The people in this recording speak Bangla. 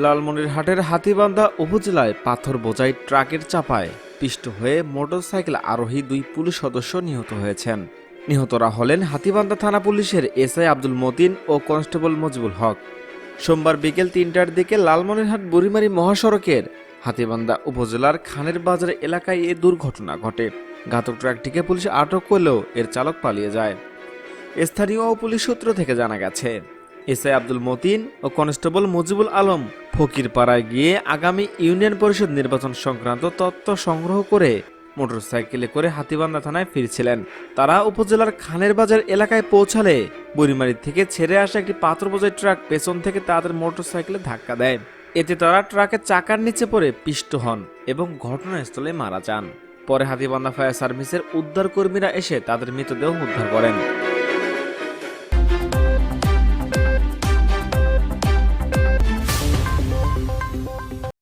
লালমনিরহাটের হাতিবান্ধা উপজেলায় পাথর বোঝাই ট্রাকের চাপায় পিষ্ট হয়ে মোটরসাইকেল আরোহী দুই পুলিশ সদস্য নিহত হয়েছেন। নিহতরা হলেন হাতিবান্ধা থানা পুলিশের এসআই আব্দুল মতিন ও কনস্টেবল মজিবুল হক। সোমবার বিকেল তিনটার দিকে লালমনিরহাট বুড়িমারি মহাসড়কের হাতিবান্ধা উপজেলার খানের বাজার এলাকায় এ দুর্ঘটনা ঘটে। ঘাতক ট্রাকটিকে পুলিশ আটক করলেও এর চালক পালিয়ে যায়। স্থানীয় পুলিশ সূত্র থেকে জানা গেছে এসআই আব্দুল মতিন ও কনস্টেবল মুজিবুল আলম ফকিরপাড়ায় গিয়ে আগামী ইউনিয়ন পরিষদ নির্বাচন সংক্রান্ত তথ্য সংগ্রহ করে মোটরসাইকেলে করে হাতিবান্ধা থানায় ফিরছিলেন। তারা উপজেলার খানের বাজার এলাকায় পৌঁছালে বুড়িমারি থেকে ছেড়ে আসা একটি পাথর বোঝাই ট্রাক পেছন থেকে তাদের মোটরসাইকেলে ধাক্কা দেয়। এতে তারা ট্রাকের চাকার নিচে পড়ে পিষ্ট হন এবং ঘটনাস্থলে মারা যান। পরে হাতিবান্ধা ফায়ার সার্ভিসের উদ্ধার কর্মীরা এসে তাদের মৃতদেহ উদ্ধার করেন।